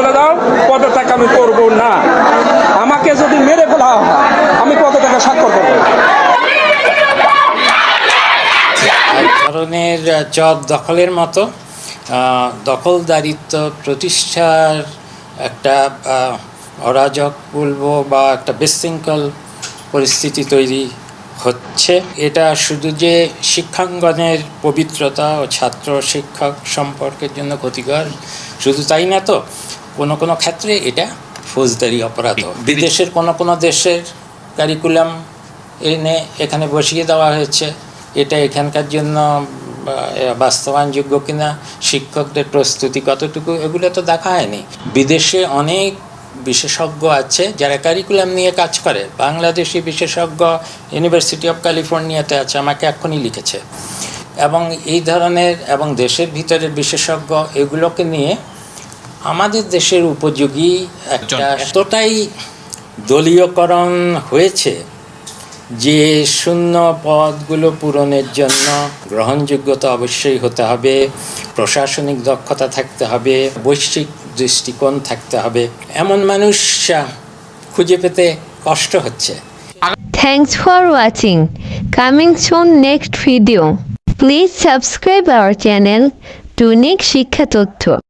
চলে যাও পদত্যাগ আমি করব না। আমাকে যদি মেরে ফেলা হয়, আমি পদত্যাগে স্বাক্ষর করব। ধরনের জব দখলের মতো দখলদারিত্ব প্রতিষ্ঠার একটা অরাজক বলব বা একটা বিশৃঙ্খল পরিস্থিতি তৈরি হচ্ছে। এটা শুধু যে শিক্ষাঙ্গনের পবিত্রতা ও ছাত্র শিক্ষক সম্পর্কের জন্য ক্ষতিকর, শুধু তাই না তো? কোনো কোনো ক্ষেত্রে এটা ফৌজদারি অপরাধ। বিদেশের কোনো কোনো দেশের কারিকুলাম এনে এখানে বসিয়ে দেওয়া হয়েছে। এটা এখানকার জন্য বাস্তবায়নযোগ্য কিনা শিক্ষকদের প্রস্তুতি কতটুকু এগুলো তো দেখা হয়নি। বিদেশে অনেক বিশেষজ্ঞ আছে যারা কারিকুলাম নিয়ে কাজ করে। বাংলাদেশি বিশেষজ্ঞ ইউনিভার্সিটি অফ ক্যালিফোর্নিয়াতে আছে আমাকে এখনই লিখেছে। এবং এই ধরনের এবং দেশের ভিতরের বিশেষজ্ঞ এগুলোকে নিয়ে আমাদের দেশের উপযোগী একটা এতটাই দলীয়করণ হয়েছে যে শূন্য পদগুলো পূরণের জন্য গ্রহণযোগ্যতা অবশ্যই হতে হবে প্রশাসনিক দক্ষতা থাকতে হবে বৈশ্বিক দৃষ্টিকোণ থাকতে হবে এমন মানুষ খুঁজে পেতে কষ্ট হচ্ছে Thanks for watching. Coming soon next video. Please subscribe our channel. Tunik শিক্ষা Totto.